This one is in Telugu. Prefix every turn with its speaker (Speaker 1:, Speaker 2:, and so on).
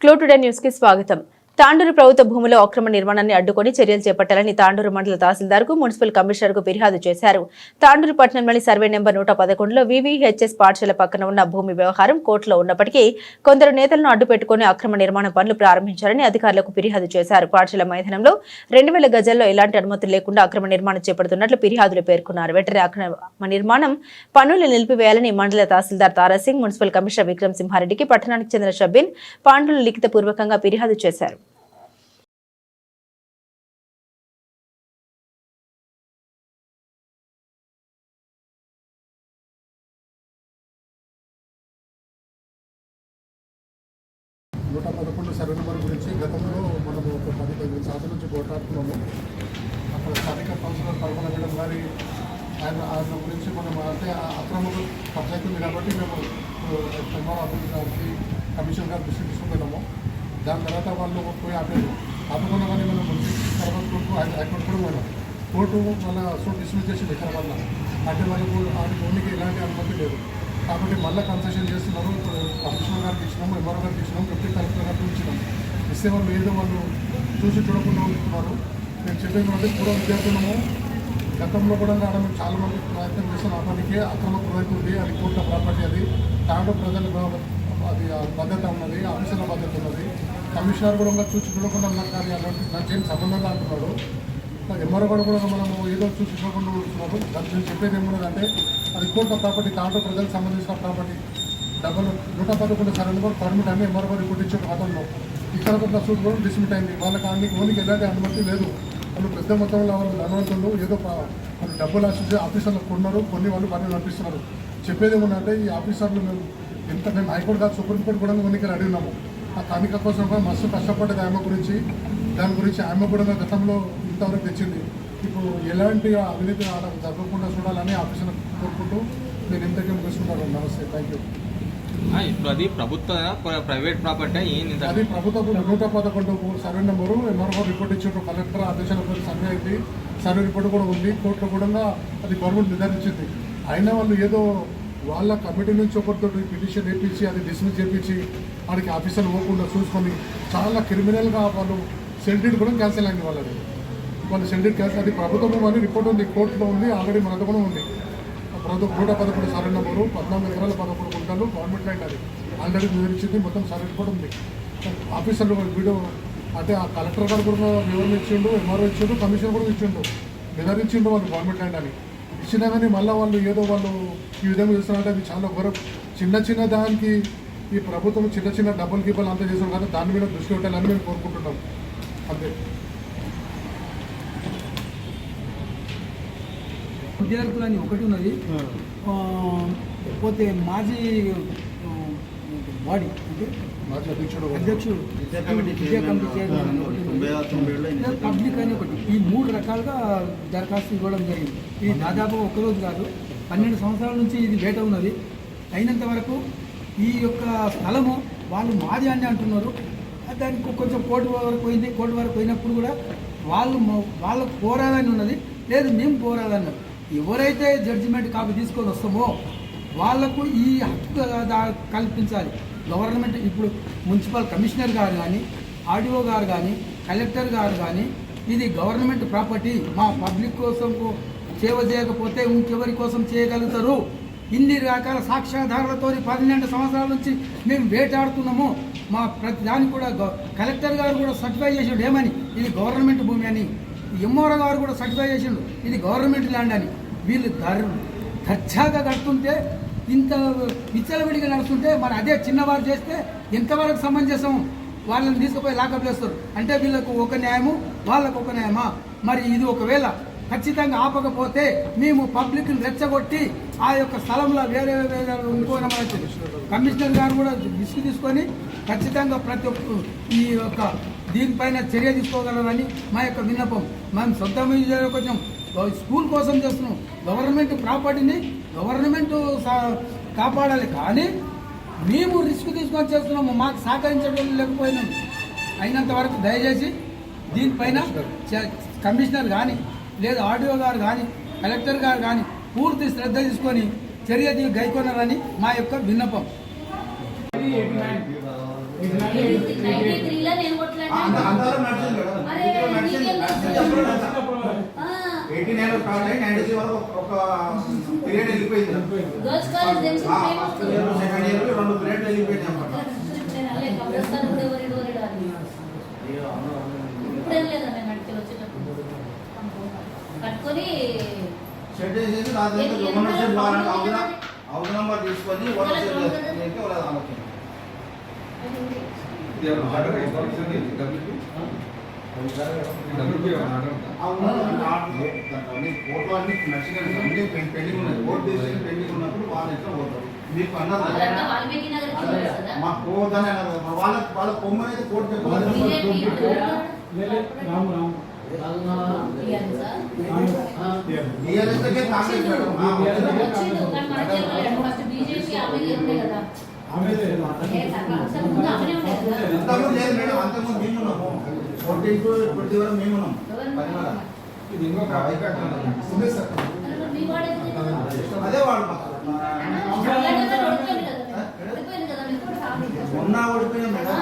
Speaker 1: క్లూ టుడే న్యూస్కి స్వాగతం. తాండూరు ప్రభుత్వ భూమిలో అక్రమ నిర్మాణాన్ని అడ్డుకొని చర్యలు చేపట్టాలని తాండూరు మండల తహసీల్దార్కు మున్సిపల్ కమిషనర్కు ఫిర్యాదు చేశారు. తాండూరు పట్టణంలోని సర్వే నెంబర్ నూట పదకొండులో వివిహెచ్ఎస్ పాఠశాల పక్కన ఉన్న భూమి వ్యవహారం కోర్టులో ఉన్నప్పటికీ కొందరు నేతలను అడ్డుపెట్టుకుని అక్రమ నిర్మాణ పనులు ప్రారంభించారని అధికారులకు ఫిర్యాదు చేశారు. పాఠశాల మైదానంలో రెండు వేల గజాల్లో ఎలాంటి అనుమతులు లేకుండా అక్రమ నిర్మాణం చేపడుతున్నట్లు ఫిర్యాదులు పేర్కొన్నారు. వెంటనే అక్రమ నిర్మాణం పనులు నిలిపివేయాలని మండల తహసీల్దార్ తారాసింగ్ మున్సిపల్ కమిషనర్ విక్రమ్ సింహారెడ్డికి పట్టణానికి చెందిన షబ్బీన్ పాండ్రులు లిఖితపూర్వకంగా ఫిర్యాదు చేశారు.
Speaker 2: సర్వే నెంబర్ గురించి గతంలో మనము ఒక పది పదిహేను శాతం నుంచి పోట్లాడుతున్నాము అక్కడ స్థానిక కౌన్సిలర్ కల్పన మేడం గారి ఆయన ఆయన గురించి మనం అంటే ఆ అక్రమకు పంచాయతీ కాబట్టి మేము చంద్రబాబు అభివృద్ధి గారికి కమిషన్ గారు దృష్టి తీసుకుపోయినాము దాని తర్వాత వాళ్ళు పోయి ఆపేది ఆపకుండా కానీ మనం మున్సిపల్ తర్వాత కోర్టు హైకోర్టు కూడా పోయినాం. కోర్టు మళ్ళీ సూట్ డిస్మిస్ చేసింది ఇక్కడ వల్ల అంటే వాళ్ళకు ఆ భూమికి ఎలాంటి అనుమతి లేదు. కాబట్టి మళ్ళీ కన్సెషన్ చేస్తున్నారు. కమిషనర్ గారికి ఇచ్చినాము ఎంఆర్ఓ గారికి ఇచ్చినాము డిప్యూటీ కలెక్టర్ గారికి ఇచ్చినాం. ఇస్తే వాళ్ళు ఏదో వాళ్ళు చూసి చూడకుండా ఉంటున్నారు. నేను చెప్పేది అంటే పూర్వ విద్యార్థులము గతంలో కూడా ఆడ మేము చాలా మంది ప్రయత్నం చేస్తున్న ఆపానికి అక్రమ ప్రయత్నం ఉంది. అది కోర్టుల ప్రాపర్టీ అది. తాండూ ప్రజల అది భద్రత ఉన్నది ఆఫీసర్ల భద్రత ఉన్నది. కమిషనర్ కూడా చూసి చూడకుండా ఉన్నారు. కానీ అలాంటి నాకేం సంబంధంగా అంటున్నాడు ఎంఆర్ఓ కూడా మనము ఏదో చూసి ఉంటున్నాము. దాని గురించి చెప్పేది ఏమున్నదంటే అది కోర్టు ప్రాపర్టీ దాంట్లో ప్రజలకు సంబంధించిన ప్రాపర్టీ డబ్బులు నూట పదకొండు సరైన కూడా పర్మిట్ అని ఎంఆర్ఓ కుట్టించే కొట్టించే గతంలో. ఇక్కడ కూడా సూట్ కూడా డిస్మిట్ అయింది. వాళ్ళకి అన్ని ఓనికి ఎలాంటి అనుమతి లేదు. వాళ్ళు పెద్ద మొత్తంలో వాళ్ళు ధనవంతులు. ఏదో ప- వాళ్ళు డబ్బులు ఆశించి ఆఫీసర్లు కొన్నారు. కొన్ని వాళ్ళు పని నడిపిస్తున్నారు. చెప్పేది ఏమన్నంటే ఈ ఆఫీసర్లు మేము ఎంత మేము హైకోర్టు కాదు సుప్రీంకోర్టు కూడా కొన్నికలు అడిగి ఉన్నాము ఆ కానిక కోసం కూడా మస్తు కష్టపడ్డది ఆమె గురించి. దాని గురించి ఆమె కూడా గతంలో ఇంతవరకు తెచ్చింది. ఇప్పుడు ఎలాంటి అవినీతి జరగకుండా చూడాలని ఆఫీసర్ కోరుకుంటూ నేను ఇంతకీ ముగిస్తున్నాను నమస్తే. థ్యాంక్ యూ
Speaker 3: ఇప్పుడు అది ప్రభుత్వ ప్ర- ప్రైవేట్ ప్రాపర్టీ ఏంది
Speaker 2: అది ప్రభుత్వ నూట పదకొండు సర్వే నెంబరు ఎంఆర్ఓ రిపోర్ట్ ఇచ్చారు కలెక్టర్ ఆదేశాల సర్వే అయింది. సర్వే రిపోర్ట్ కూడా ఉంది. కోర్టులో కూడా అది గవర్నమెంట్ నిర్ధారించింది. అయినా వాళ్ళు ఏదో వాళ్ళ కమిటీ నుంచి ఒకరితో పిటిషన్ వేయించి అది డిస్మిస్ చేయించి వాడికి ఆఫీసర్లు పోకుండా చూసుకొని చాలా క్రిమినల్గా వాళ్ళు సెంటెడ్ కూడా క్యాన్సిల్ అయింది వాళ్ళది. వాళ్ళు సెంటెడ్ క్యాన్సిల్ అది ప్రభుత్వం అని రిపోర్ట్ ఉంది కోర్టులో ఉంది ఆల్రెడీ మనతో కూడా ఉంది. ప్రభుత్వం నూట పదకొండు సార్లు నెంబరు పద్నాలుగు ఎకరాల పదకొండు గుంటలు గవర్నమెంట్ ల్యాండ్ అది. ఆల్రెడీ వివరించింది మొత్తం సార్ కూడా ఉంది. ఆఫీసర్లు వీడియో అంటే ఆ కలెక్టర్ గారు కూడా వివరణ ఇచ్చిండు ఎంఆర్ఓ ఇచ్చిండు కమిషన్ కూడా ఇచ్చిండు. వివరించిండు వాళ్ళు గవర్నమెంట్ ల్యాండ్ అని. ఇచ్చినా కానీ మళ్ళీ వాళ్ళు ఏదో వాళ్ళు ఈ విధంగా చేస్తున్నారంటే అది చాలా ఘోరం. చిన్న చిన్న దానికి ఈ ప్రభుత్వం చిన్న చిన్న డబ్బులు గిబ్బలు అంతా చేస్తున్నారు కానీ దాని మీద దృష్టి పెట్టాలని మేము కోరుకుంటున్నాం. అంతే.
Speaker 4: విద్యార్థులని ఒకటి ఉన్నది. ఆ, పోతే మాజీ బాడీ అంటే
Speaker 2: మాజీ అధ్యక్షుడు
Speaker 4: విద్యా కమిటీ చైర్మన్ పబ్లిక్ అని ఒకటి. ఈ మూడు రకాలుగా దరఖాస్తు ఇవ్వడం జరిగింది. ఇది దాదాపు ఒక్కరోజు కాదు పన్నెండు సంవత్సరాల నుంచి ఇది వేట ఉన్నది. అయినంత వరకు ఈ యొక్క స్థలము వాళ్ళు మాది అని అంటున్నారు దానికి కొంచెం కోర్టు వరకు పోయింది. కోర్టు వరకు పోయినప్పుడు కూడా వాళ్ళు వాళ్ళకు పోరాదని ఉన్నది. లేదు మేము పోరాదన్నారు ఎవరైతే జడ్జిమెంట్ కాపీ తీసుకొని వస్తామో వాళ్ళకు ఈ హక్కు కల్పించాలి. గవర్నమెంట్ ఇప్పుడు మున్సిపల్ కమిషనర్ గారు కానీ ఆర్డీఓ గారు కానీ కలెక్టర్ గారు కానీ ఇది గవర్నమెంట్ ప్రాపర్టీ మా పబ్లిక్ కోసం సేవ చేయకపోతే ఇంకెవరి కోసం చేయగలుగుతారు? ఇన్ని రకాల సాక్ష్యాధారాలతో పన్నెండు సంవత్సరాల నుంచి మేము వేటాడుతున్నాము. మా ప్రతి దానికి కూడా గ- కలెక్టర్ గారు కూడా సర్టిఫై చేసాడు ఏమని? ఇది గవర్నమెంట్ భూమి అని. ఎంఆర్ఓ గారు కూడా సర్టిఫై చేసిండు. ఇది గవర్నమెంట్ ల్యాండ్ అని. వీళ్ళు దర్ దర్జాగా కడుతుంటే ఇంత విచ్చలవిడిగా నడుస్తుంటే మరి అదే చిన్నవారు చేస్తే ఎంతవరకు సమంజసం? వాళ్ళని తీసుకుపోయి లాకప్ చేస్తారు. అంటే వీళ్ళకు ఒక న్యాయము వాళ్ళకు ఒక న్యాయమా? మరి ఇది ఒకవేళ ఖచ్చితంగా ఆపకపోతే మేము పబ్లిక్ని రెచ్చగొట్టి ఆ యొక్క స్థలంలో వేరే వేరే ఇంకోనమని కమిషనర్ గారు కూడా రిస్క్ తీసుకొని ఖచ్చితంగా ప్రతి ఒక్క ఈ యొక్క దీనిపైన చర్య తీసుకోగలరని మా యొక్క విన్నపం. మేము సొంత కొంచెం స్కూల్ కోసం చేస్తున్నాం. గవర్నమెంట్ ప్రాపర్టీని గవర్నమెంట్ కాపాడాలి. కానీ మేము రిస్క్ తీసుకొని చేస్తున్నాము. మాకు సహకరించడం లేకపోయినాం. అయినంత వరకు దయచేసి దీనిపైన కమిషనర్ కానీ లేదా ఆర్డీఓ గారు కానీ కలెక్టర్ గారు కానీ పూర్తి శ్రద్ధ తీసుకొని చర్య తీ- మా యొక్క విన్నపం.
Speaker 5: ఎయిటీ నైన్ స్టార్ట్ అయ్యి నైన్టీ త్రీ వరకు ఒక- పీరియడ్ వెళ్ళిపోయింది. సెకండ్ ఇయర్ రెండు పీరియడ్ వెళ్ళిపోయింది అన్నమాట.
Speaker 6: కట్టుకొని
Speaker 5: షెడ్ వేసేసి నంబర్ తీసుకొని వాళ్ళ ఆలోచన అవును, అన్ని కోర్టులో అన్ని పెండింగ్ ఉన్నాయి. పెండింగ్ ఉన్నప్పుడు వాళ్ళు ఎట్లా పోతారు. మీకు అన్నది వాళ్ళ కోర్టు
Speaker 4: రాము రాము.
Speaker 5: టీఆర్ఎస్కే కాంగ్రెస్ మేడం
Speaker 6: కదా ఏ సర్కార్ అసలు ముందు ఆమెనే ఉండే కదా
Speaker 5: ఇంతకుముందు లేదు మేడం అంతకుముందు మేము ఉన్నాము ఫోర్టీ టు ట్వంటీ వరకు మేము ఉన్నాం
Speaker 6: ఎవరు
Speaker 5: పరిమళ.
Speaker 2: ఇది ఇంకొక ఉంది సార్
Speaker 6: మరి మీ వాడు ఎందుకు లేదు?
Speaker 5: అదే వాడు మాకు.
Speaker 6: ఓడిపోయింది కదా ఓడిపోయింది కదా మీకు కూడా సాధించారు.
Speaker 5: మొన్న ఓడిపోయినాం మేడం